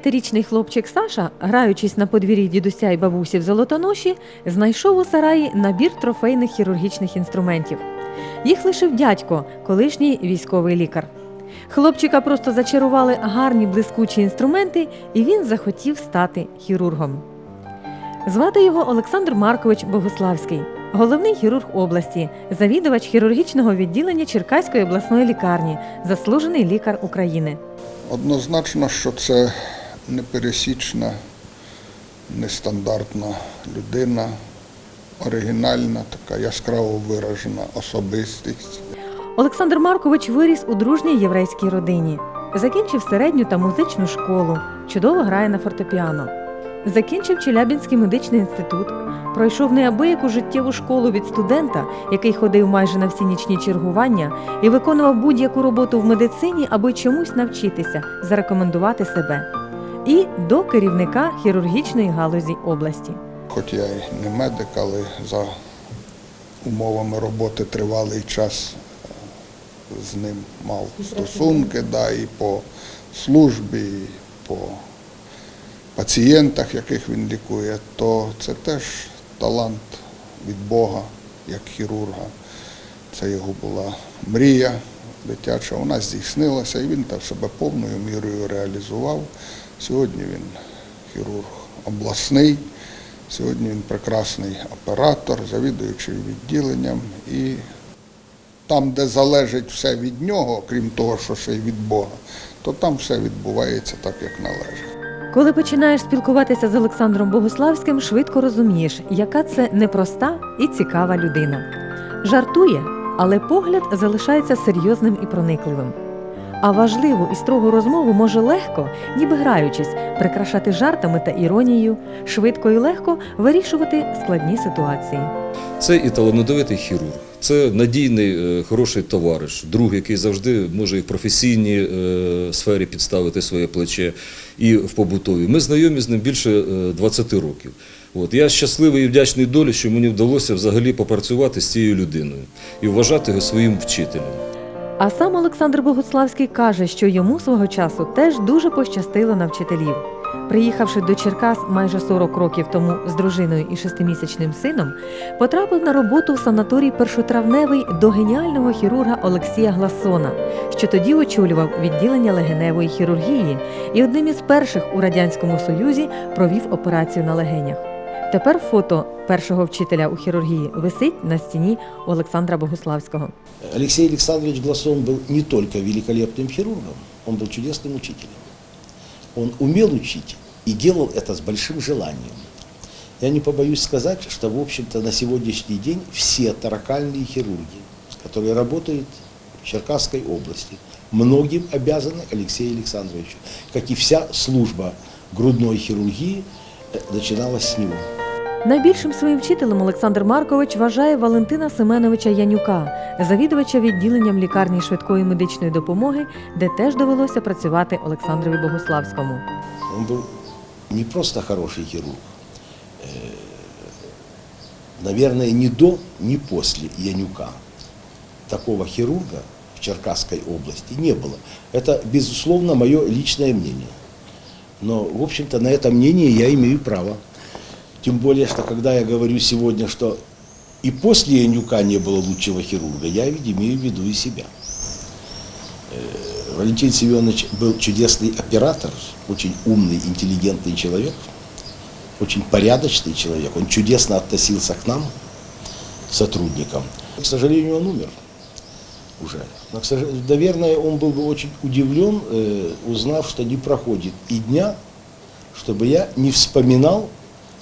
Колись п'ятирічний хлопчик Саша, граючись на подвір'ї дідуся і бабусі в золотоноші, знайшов у сараї набір трофейних хірургічних інструментів. Їх лишив дядько, колишній військовий лікар. Хлопчика просто зачарували гарні блискучі інструменти, і він захотів стати хірургом. Звати його Олександр Маркович Богославський, головний хірург області, завідувач хірургічного відділення Черкаської обласної лікарні, заслужений лікар України. Однозначно, що це непересічна, нестандартна людина, оригінальна, така яскраво виражена особистість. Олександр Маркович виріс у дружній єврейській родині. Закінчив середню та музичну школу, чудово грає на фортепіано. Закінчив Челябінський медичний інститут, пройшов неабияку життєву школу від студента, який ходив майже на всі нічні чергування і виконував будь-яку роботу в медицині, аби чомусь навчитися, зарекомендувати себе. І до керівника хірургічної галузі області. Хоч я і не медик, але за умовами роботи тривалий час е, з ним мав стосунки, да, і по службі, і по пацієнтах, яких він лікує, то це теж талант від Бога, як хірурга. Це його була мрія дитяча, вона здійснилася, і він так себе повною мірою реалізував. Сьогодні він хірург обласний, сьогодні він прекрасний оператор, завідуючий відділенням. І там, де залежить все від нього, крім того, що ще й від Бога, то там все відбувається так, як належить. Коли починаєш спілкуватися з Олександром Богославським, швидко розумієш, яка це непроста і цікава людина. Жартує, але погляд залишається серйозним і проникливим. А важливу і строгу розмову може легко, ніби граючись, прикрашати жартами та іронією, швидко і легко вирішувати складні ситуації. Це і талановитий хірург, це надійний, е, хороший товариш, друг, який завжди може і в професійній е, сфері підставити своє плече, і в побутовій. Ми знайомі з ним більше е, 20 років. От. Я щасливий і вдячний долі, що мені вдалося взагалі попрацювати з цією людиною і вважати його своїм вчителем. А сам Олександр Богославський каже, що йому свого часу теж дуже пощастило на вчителів. Приїхавши до Черкас майже 40 років тому з дружиною і шестимісячним сином, потрапив на роботу в санаторій першотравневий до геніального хірурга Олексія Гласона, що тоді очолював відділення легеневої хірургії і одним із перших у радянському союзі провів операцію на легенях. Тепер фото першого вчителя у хірургії висить на стіні у Олександра Богославського. Алексей Александрович Гласон был не только великолепным хирургом, он был чудесным учителем. Он умел учить и делал это с большим желанием. Я не побоюсь сказать, что, в общем-то, на сегодняшний день все таракальные хирурги, которые работают в Черкасской области, многим обязаны Алексею Александровичу, как и вся служба грудной хирургии э, начиналась с него. Найбільшим своїм вчителем Олександр Маркович вважає Валентина Семеновича Янюка, завідувача відділенням лікарні швидкої медичної допомоги, де теж довелося працювати Олександрові Богославському. Он был не просто хороший хирург. Э, Наверное, ни до, ни после Янюка такого хирурга в Черкасской области не было. Это, безусловно, мое личное мнение. Но, в общем-то, на это мнение я имею право. Тем более, что когда я говорю сегодня, что и после Янюка не было лучшего хирурга, я ведь имею в виду и себя. Э, Валентин Семенович был чудесный оператор, очень умный, интеллигентный человек, очень порядочный человек. Он чудесно относился к нам, сотрудникам. К сожалению, он умер уже. Но, к сожалению, наверное, он был бы очень удивлен, э, узнав, что не проходит и дня, чтобы я не вспоминал,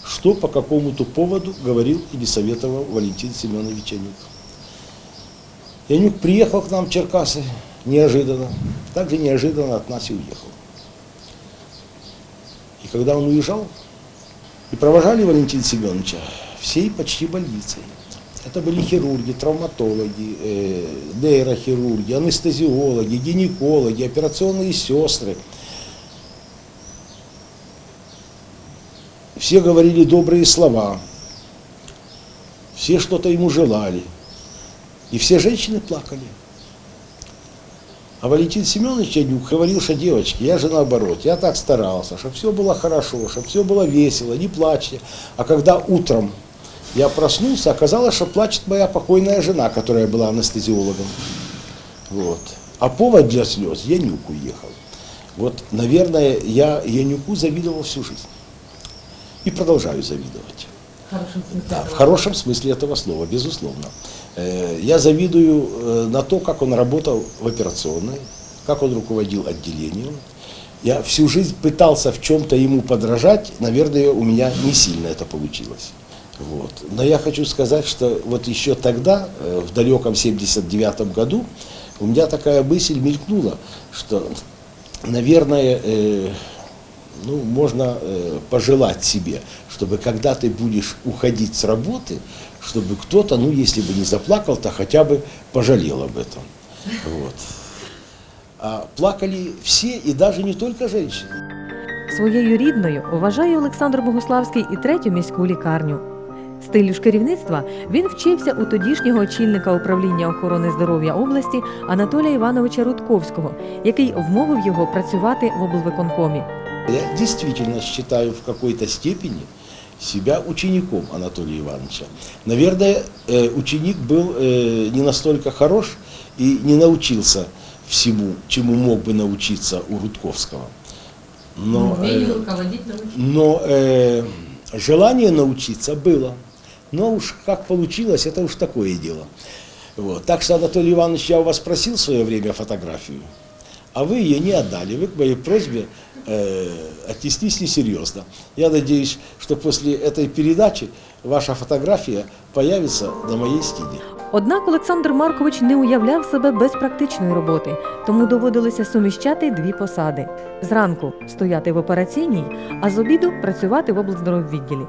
что по какому-то поводу говорил или советовал Валентин Семенович Янюк. Янюк приехал к нам в Черкасы неожиданно, также неожиданно от нас и уехал. И когда он уезжал, и провожали Валентина Семеновича всей почти больницей. Это были хирурги, травматологи, э, нейрохирурги, анестезиологи, гинекологи, операционные сестры. Все говорили добрые слова, все что-то ему желали. И все женщины плакали. А Валентин Семенович Янюк говорил, что девочки, я же наоборот, я так старался, чтобы все было хорошо, чтобы все было весело, не плачьте. А когда утром я проснулся, оказалось, что плачет моя покойная жена, которая была анестезиологом. Вот. А повод для слез Янюк уехал. Вот, наверное, я Янюку завидовал всю жизнь. И продолжаю завидовать. Да, в хорошем смысле этого слова, безусловно. Э, Я завидую э, на то, как он работал в операционной, как он руководил отделением. Я всю жизнь пытался в чем-то ему подражать, наверное, у меня не сильно это получилось. Вот. Но я хочу сказать, что вот еще тогда, э, в далеком 79 году, у меня такая мысль мелькнула, что, наверное, ну, можно э, пожелать себе, чтобы когда ты будешь уходить с работы, чтобы кто-то, ну, если бы не заплакал, то хотя бы пожалел об этом. Вот. А плакали все, и даже не только женщины. Своєю рідною вважає Олександр Богуславський і третю міську лікарню. Стилю ж керівництва він вчився у тодішнього очільника управління охорони здоров'я області Анатолія Івановича Рудковського, який вмовив його працювати в облвиконкомі. Я действительно считаю в какой-то степени себя учеником Анатолия Ивановича. Наверное, э, ученик был э, не настолько хорош и не научился всему, чему мог бы научиться у Рудковского. Но, э, но э, желание научиться было. Но уж как получилось, это уж такое дело. Вот. Так что, Анатолий Иванович, я у вас просил в свое время фотографию, а вы ее не отдали. Вы к моей просьбе отнеслись несерьезно. Я надеюсь, что после этой передачи ваша фотография появится на моей стене. Однак Олександр Маркович не уявляв себе без практичної роботи, тому доводилося суміщати дві посади: зранку стояти в операційній, а з обіду працювати в облздороввідділі.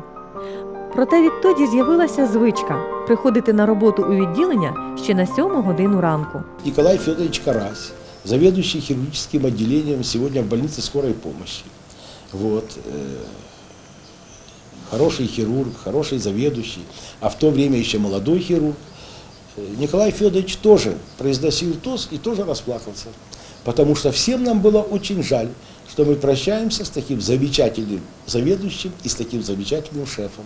Проте відтоді з'явилася звичка приходити на роботу у відділення ще на сьому годину ранку. Николай Федорович Карась, заведующий хирургическим отделением сегодня в больнице скорой помощи. Вот. э, Хороший хирург, хороший заведующий, а в то время еще молодой хирург. Э, Николай Федорович тоже произносил тост и тоже расплакался. Потому что всем нам было очень жаль, что мы прощаемся с таким замечательным заведующим и с таким замечательным шефом.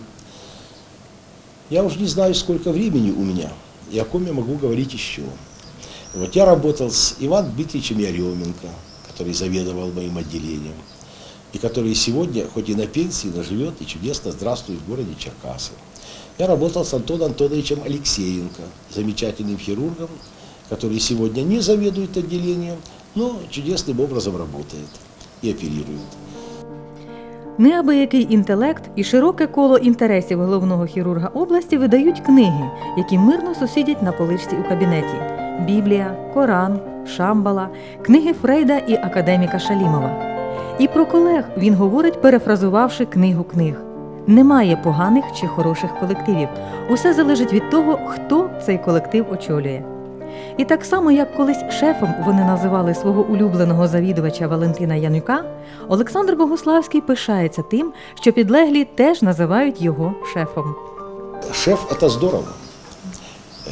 Я уже не знаю, сколько времени у меня, и о ком я могу говорить еще. Вот я работал с Иваном Дмитриевичем Яременко, который заведовал моим отделением, и который сегодня, хоть и на пенсии, но живет и чудесно здравствует в городе Черкасы. Я работал с Антоном Антоновичем Алексеенко, замечательным хирургом, который сегодня не заведует отделением, но чудесным образом работает и оперирует. Неабиякий інтелект і широке коло інтересів головного хірурга області видають книги, які мирно сусідять на поличці у кабінеті: Біблія, Коран, Шамбала, книги Фрейда і академіка Шалімова. І про колег він говорить, перефразувавши книгу книг. Немає поганих чи хороших колективів. Усе залежить від того, хто цей колектив очолює. І так само, як колись шефом вони називали свого улюбленого завідувача Валентина Янюка, Олександр Богуславський пишається тим, що підлеглі теж називають його шефом. Шеф – это здорово. Э,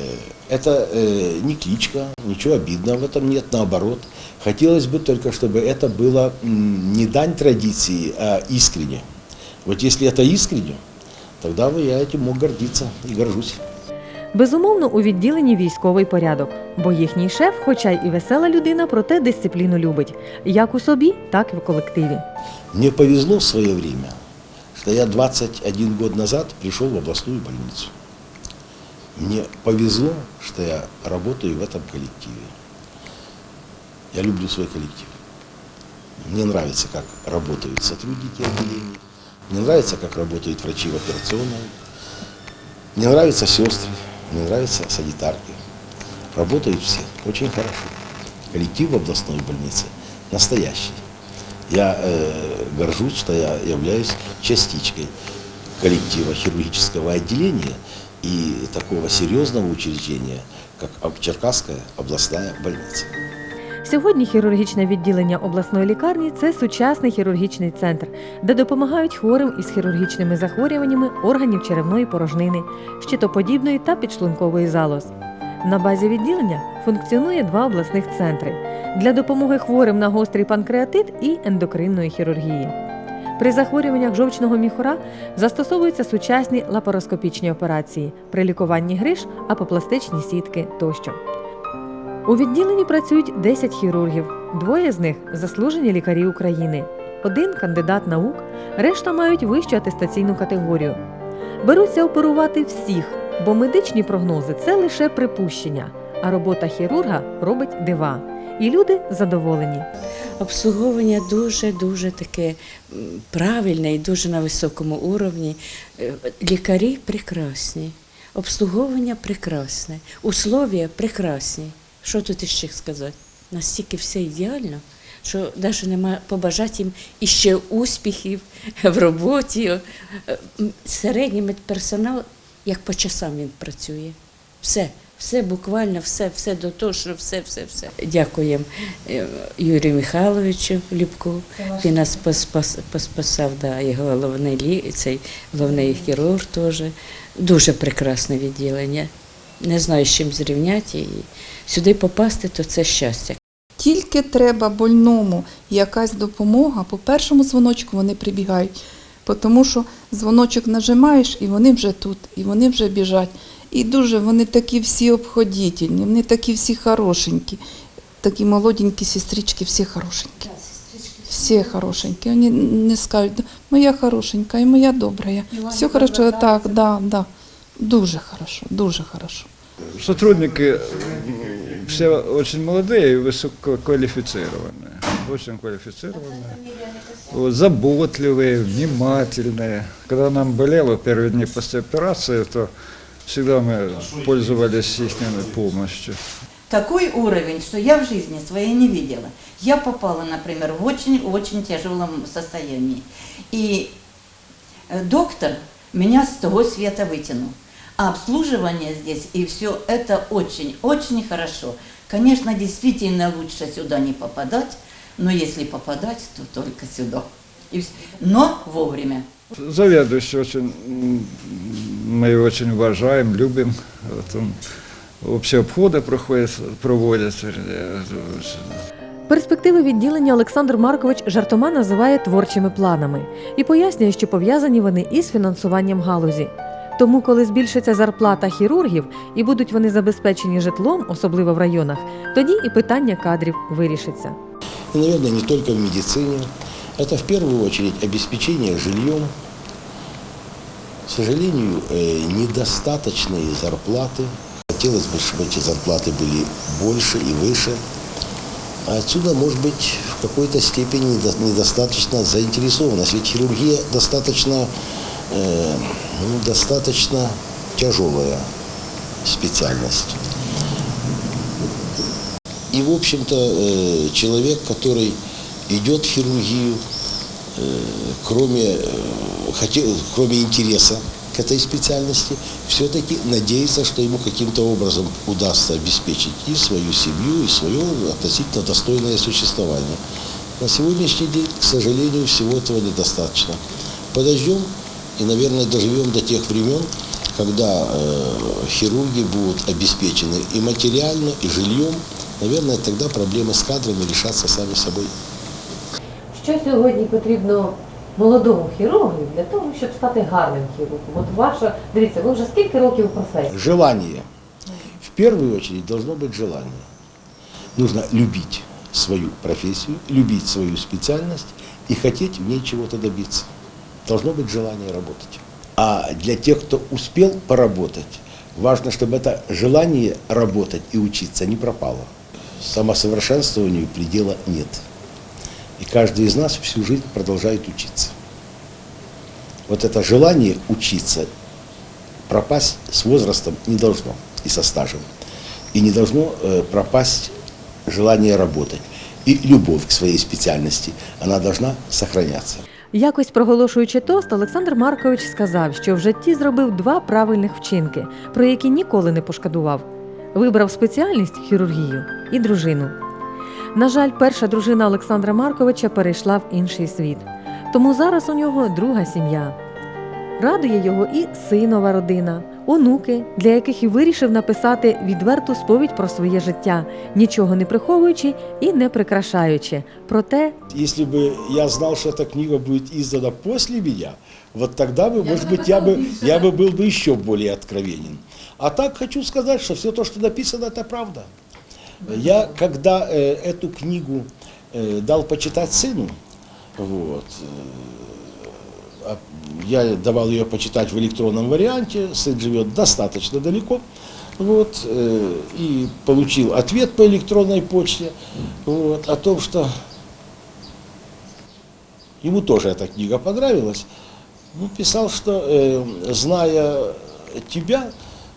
Это э, не кличка, ничего обидного в этом нет, наоборот. Хотелось бы только, чтобы это было м, не дань традиции, а искренне. Вот если это искренне, тогда бы я этим мог гордиться и горжусь. Безумовно, у відділенні військовий порядок, бо їхній шеф, хоча й і весела людина, проте дисципліну любить як у собі, так і в колективі. Мне повезло в свое время, что я 21 год назад пришел в областную больницу. Мне повезло, что я работаю в этом коллективе. Я люблю свой коллектив. Мне нравится, как работают сотрудники отделения. Мне нравится, как работают врачи в операционной. Мне нравятся сестры, мне нравятся санитарки. Работают все очень хорошо. Коллектив в областной больнице настоящий. Я э, горжусь, что я являюсь частичкой коллектива хирургического отделения и такого серьезного учреждения, как Черкасская областная больница. Сьогодні хірургічне відділення обласної лікарні це сучасний хірургічний центр, де допомагають хворим із хірургічними захворюваннями органів черевної порожнини, щитоподібної та підшлункової залоз. На базі відділення функціонує два обласних центри для допомоги хворим на гострий панкреатит і ендокринної хірургії. При захворюваннях жовчного міхура застосовуються сучасні лапароскопічні операції при лікуванні гриж, апопластичні сітки тощо. У відділенні працюють 10 хірургів, двоє з них заслужені лікарі України, один кандидат наук, решта мають вищу атестаційну категорію. Беруться оперувати всіх, бо медичні прогнози це лише припущення, а робота хірурга робить дива. І люди задоволені. Обслуговування дуже-дуже таке правильне і дуже на високому уровні. Е, Лікарі прекрасні, обслуговування прекрасне, условия прекрасні. Що тут іще сказати? Настільки все ідеально, що навіть нема побажати їм іще успіхів в роботі. Е, Середній медперсонал, як по часам він працює. Все, все буквально, все, все до того, що все, все, все. Дякуємо е, Юрію Михайловичу Ліпку. Він нас поспас, поспасав, да, і головний лі, цей головний хірург теж. Дуже прекрасне відділення. Не знаю, з чим зрівняти. І сюди попасти, то це щастя. Тільки треба больному якась допомога, по першому дзвоночку вони прибігають, тому що дзвоночок нажимаєш, і вони вже тут, і вони вже біжать. І дуже вони такі всі обходітельні, вони такі всі хорошенькі, такі молоденькі сестрички, всі хорошенькі. Всі хорошенькі. Вони не скажуть, моя хорошенька і моя добрая. Все хорошо, так, да, да. Дуже хорошо, дуже хорошо. Сотрудники м, все очень молодые и высококвалифицированные. Очень квалифицированные. Вот, заботливые, внимательные. Когда нам болело первые дни после операции, то всегда мы пользовались их помощью. такой уровень, что я в жизни своей не видела. Я попала, например, в очень-очень тяжелом состоянии. И э, доктор меня с того света вытянул. А обслуживание здесь и все это очень-очень хорошо. Конечно, действительно лучше сюда не попадать, но если попадать, то только сюда. Но вовремя. Заведующий очень, м, мы его очень уважаем, любим. Вот он общие обходы проходит, проводит. э, Перспективи відділення Олександр Маркович жартома називає творчими планами і пояснює, що пов'язані вони із фінансуванням галузі. Тому, коли збільшиться зарплата хірургів і будуть вони забезпечені житлом, особливо в районах, тоді і питання кадрів вирішиться. И, наверное, не только в медицине. Это в первую очередь обеспечение жильем. К сожалению, э, недостаточные зарплаты. Хотелось бы, чтобы эти зарплаты были больше и выше. А отсюда, может быть, в какой-то степени недо- недостаточно заинтересованность. Ведь хирургия достаточно, э, ну, достаточно тяжелая специальность. И, в общем-то, э, человек, который идет в хирургию, э, кроме, э, кроме интереса к этой специальности, все-таки надеется, что ему каким-то образом удастся обеспечить и свою семью, и свое относительно достойное существование. На сегодняшний день, к сожалению, всего этого недостаточно. Подождем и, наверное, доживем до тех времен, когда э, хирурги будут обеспечены и материально, и жильем. Наверное, тогда проблемы с кадрами решатся сами собой. Що сьогодні потрібно молодому хірургу для того, щоб стати гарним хірургом? От ваша дивіться, ви вже скільки років у професії? Желание. В первую очередь должно быть желание. Нужно любить свою профессию, любить свою специальность и хотеть в ней чего-то добиться. Должно быть желание работать. А для тех, кто успел поработать, важно, чтобы это желание работать и учиться не пропало. Самосовершенствованию предела нет. И каждый из нас всю жизнь продолжает учиться. Вот это желание учиться пропасть с возрастом не должно и со стажем. И не должно э, пропасть желание работать. И любовь к своей специальности, она должна сохраняться. Якось проголошуючи тост, Олександр Маркович сказав, що в житті зробив два правильних вчинки, про які ніколи не пошкодував. Вибрав спеціальність хірургію і дружину. На жаль, перша дружина Олександра Марковича перейшла в інший світ. Тому зараз у нього друга сім'я. Радує його і синова родина. онуки, для яких і вирішив написати відверту сповідь про своє життя, нічого не приховуючи і не прикрашаючи. Проте Если бы я знал, что эта книга будет издана после меня, вот тогда бы, может быть, я бы, я бы был бы еще более откровенен. А так хочу сказать, что все то, что написано, это правда. Я, когда э, эту книгу э, дал почитать сыну, вот, э, а я давал ее почитать в электронном варианте, сын живет достаточно далеко, вот, э, и получил ответ по электронной почте вот, о том, что ему тоже эта книга понравилась. Ну, писал, что э, зная тебя,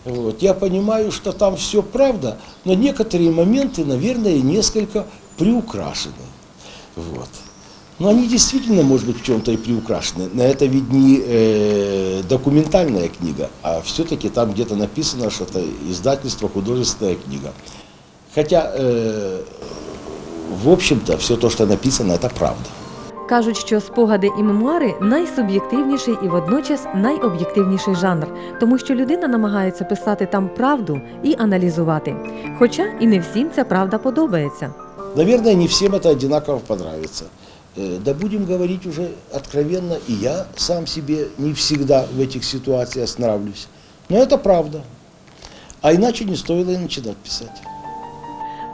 вот, я понимаю, что там все правда, но некоторые моменты, наверное, несколько приукрашены. Вот. Но они действительно, может быть, в чем-то и приукрашены. Но это ведь не э, документальная книга, а все-таки там где-то написано, что это издательство, художественная книга. Хотя, э, в общем-то, все то, что написано, это правда. кажуть, що спогади і мемуари найсуб'єктивніший і водночас найоб'єктивніший жанр, тому що людина намагається писати там правду і аналізувати. Хоча і не всім ця правда подобається. Наверное, не всем это одинаково понравится. Э, Да будем говорить уже откровенно, и я сам себе не всегда в этих ситуациях нравлюсь. Но это правда. А иначе не стоило и начинать писать.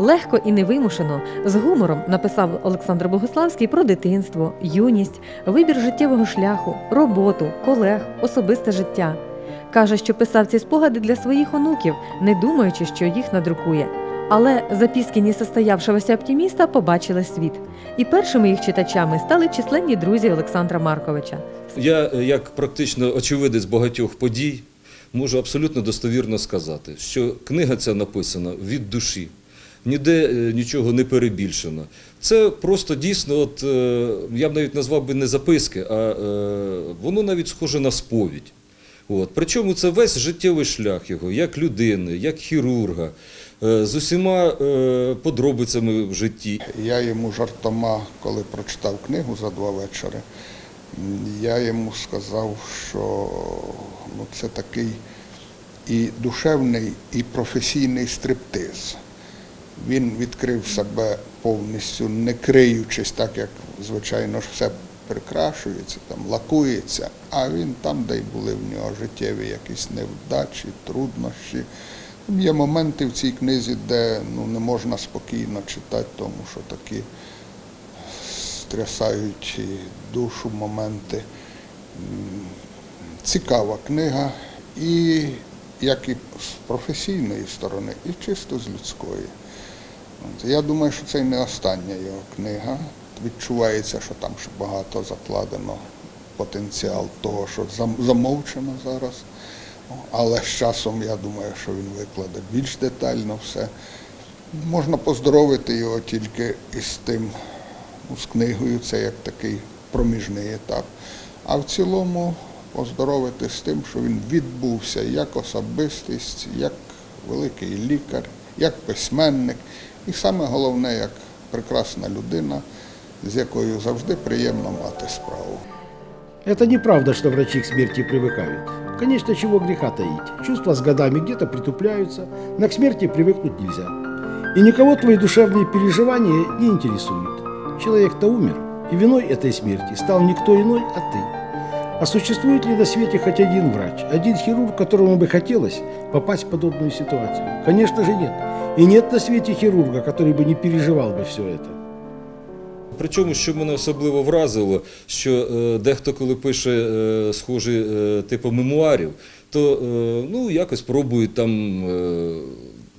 Легко і невимушено, з гумором написав Олександр Богославський про дитинство, юність, вибір життєвого шляху, роботу, колег, особисте життя. Каже, що писав ці спогади для своїх онуків, не думаючи, що їх надрукує. Але записки несостоявшогося оптиміста побачили світ. І першими їх читачами стали численні друзі Олександра Марковича. Я, е, як практично очевидець багатьох подій, можу абсолютно достовірно сказати, що книга ця написана від душі. Ніде е, нічого не перебільшено. Це просто дійсно, от, е, я б навіть назвав би не записки, а е, воно навіть схоже на сповідь. От. Причому це весь життєвий шлях його, як людини, як хірурга, з усіма подробицями в житті. Я йому жартома, коли прочитав книгу за два вечори, я йому сказав, що ну, це такий і душевний, і професійний стриптиз. Він відкрив себе повністю, не криючись, так як, звичайно ж, все прикрашується, там, лакується, а він там, де й були в нього життєві якісь невдачі, труднощі. Є моменти в цій книзі, де ну, не можна спокійно читати, тому що такі стрясають душу моменти. Цікава книга, і як і з професійної сторони, і чисто з людської. Я думаю, що це не остання його книга. Відчувається, що там ще багато закладено потенціал того, що замовчено зараз. Але з часом я думаю, що він викладе більш детально все. Можна поздоровити його тільки із тим, ну, з книгою, це як такий проміжний етап. А в цілому поздоровити з тим, що він відбувся як особистість, як великий лікар, як письменник, і саме головне, як прекрасна людина, з якою завжди приємно мати справу. Это неправда, что врачи к смерти привыкают. Конечно, чего греха таить. Чувства с годами где-то притупляются, но к смерти привыкнуть нельзя. И никого твои душевные переживания не интересуют. Человек-то умер, и виной этой смерти стал никто иной, а ты. А существует ли на свете хоть один врач, один хирург, которому бы хотелось попасть в подобную ситуацию? Конечно же нет. И нет на свете хирурга, который бы не переживал бы все это. Причому, що мене особливо вразило, що е, дехто, коли пише е, схожі е, типу мемуарів, то е, ну, якось пробують там е,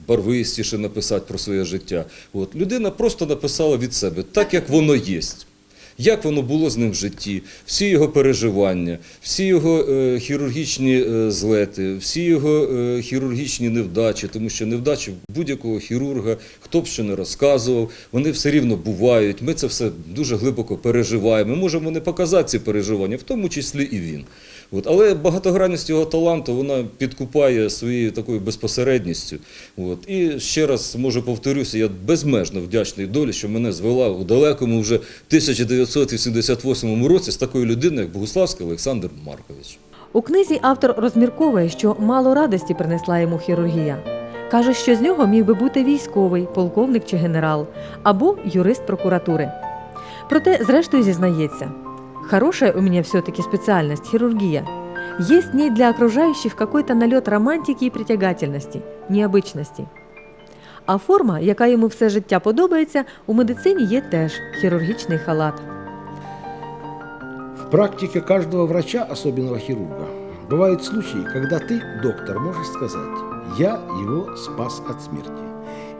барвистіше написати про своє життя. От, людина просто написала від себе так, як воно є. Як воно було з ним в житті, всі його переживання, всі його е, хірургічні е, злети, всі його е, хірургічні невдачі, тому що невдачі будь-якого хірурга, хто б що не розказував, вони все рівно бувають. Ми це все дуже глибоко переживаємо. Ми можемо не показати ці переживання, в тому числі і він. От. Але багатогранність його таланту вона підкупає своєю такою безпосередністю. От. І ще раз можу повторюся, я безмежно вдячний долі, що мене звела у далекому вже 1988 році з такою людиною, як Богуславський Олександр Маркович. У книзі автор розмірковує, що мало радості принесла йому хірургія. Каже, що з нього міг би бути військовий, полковник чи генерал, або юрист прокуратури. Проте, зрештою, зізнається, хорошая у меня все-таки специальность – хирургия. Есть в ней для окружающих какой-то налет романтики і притягательності, необычності. А форма, яка йому все життя подобається, у медицині є теж хірургічний халат. В практике каждого врача, особенного хирурга, бывают случаи, когда ты, доктор, можешь сказать «я его спас от смерти».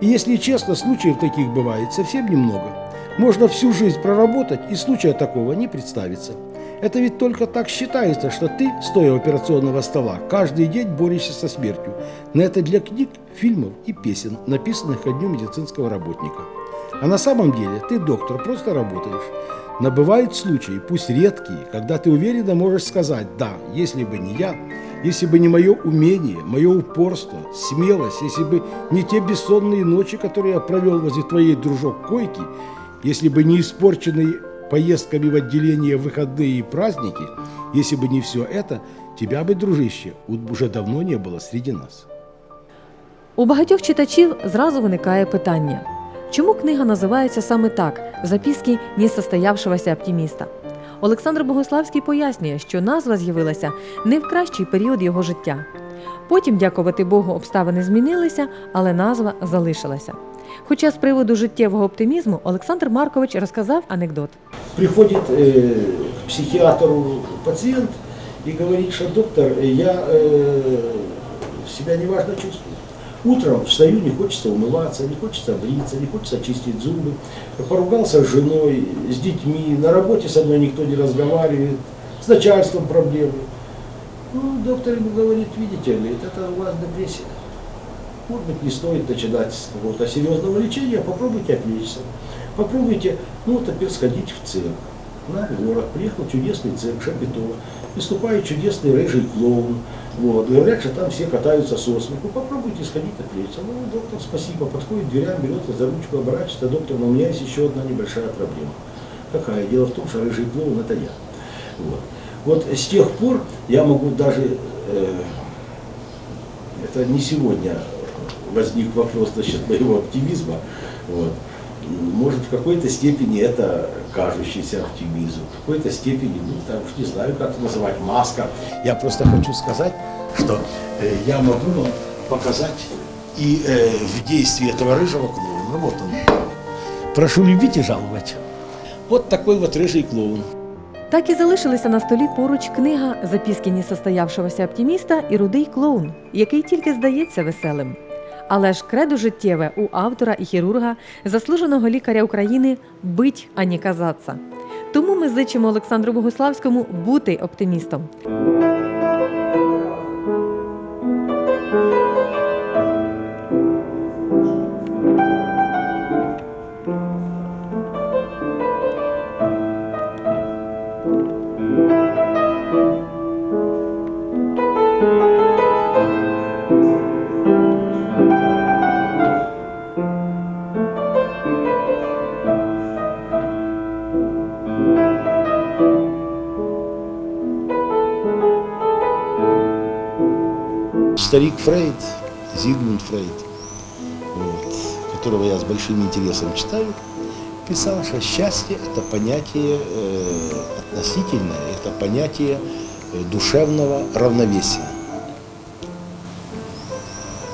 И если честно, случаев таких бывает совсем немного. Можно всю жизнь проработать, и случая такого не представится. Это ведь только так считается, что ты, стоя у операционного стола, каждый день борешься со смертью. Но это для книг, фильмов и песен, написанных ко дню медицинского работника. А на самом деле ты, доктор, просто работаешь. Но бывают случаи, пусть редкие, когда ты уверенно можешь сказать «да, если бы не я, если бы не мое умение, мое упорство, смелость, если бы не те бессонные ночи, которые я провел возле твоей дружок койки, если бы не испорченные поездками в отделение в выходные и праздники, если бы не все это, тебя бы, дружище, уже давно не было среди нас». У багатьох читачів зразу виникає питання: чому книга називається саме так записки несостоявшогося оптиміста? Олександр Богославський пояснює, що назва з'явилася не в кращий період його життя. Потім, дякувати Богу, обставини змінилися, але назва залишилася. Хоча з приводу життєвого оптимізму Олександр Маркович розказав анекдот. Приходит э, к психиатру пациент и говорит, что доктор, я э, себя неважно чувствую. Утром встаю, не хочется умываться, не хочется бриться, не хочется чистить зубы. Поругался с женой, с детьми, на работе со мной никто не разговаривает, с начальством проблемы. Ну, доктор ему говорит, видите ли, это у вас депрессия. Может быть, не стоит начинать с какого-то серьезного лечения, попробуйте отвлечься. Попробуйте, ну, теперь сходить в цирк. На город приехал чудесный цирк Шапито, выступает чудесный рыжий клоун. Вот. Говорят, что там все катаются со смеху. Попробуйте сходить отвлечься. Ну, доктор, спасибо. Подходит к дверям, берется за ручку, оборачивается. Доктор, но у меня есть еще одна небольшая проблема. Какая? Дело в том, что рыжий клоун это я. Вот. Вот с тех пор я могу даже, э, это не сегодня возник вопрос насчет моего оптимизма, вот. может в какой-то степени это кажущийся оптимизм, в какой-то степени, ну там уж не знаю, как это называть, маска. Я просто хочу сказать, что э, я могу вам показать и э, в действии этого рыжего клоуна, Ну, вот он. Прошу любить и жаловать. Вот такой вот рыжий клоун. Так і залишилися на столі поруч книга Записки несостоявшогося оптиміста і рудий клоун, який тільки здається веселим. Але ж кредо життєве у автора і хірурга, заслуженого лікаря України бить, ані казаться. Тому ми зичимо Олександру Богославському бути оптимістом. Фрейд, Зигмунд Фрейд, вот, которого я с большим интересом читаю, писал, что счастье – это понятие э, относительное, это понятие э, душевного равновесия.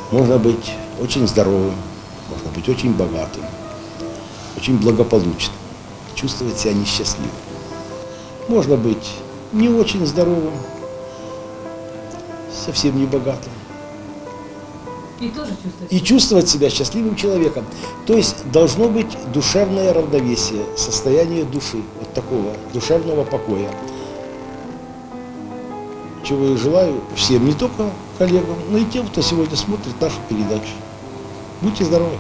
Можно быть очень здоровым, можно быть очень богатым, очень благополучным, чувствовать себя несчастливым. Можно быть не очень здоровым, совсем не богатым. И чувствовать себя счастливым человеком. То есть должно быть душевное равновесие, состояние души, вот такого душевного покоя. Чего я желаю всем, не только коллегам, но и тем, кто сегодня смотрит нашу передачу. Будьте здоровы!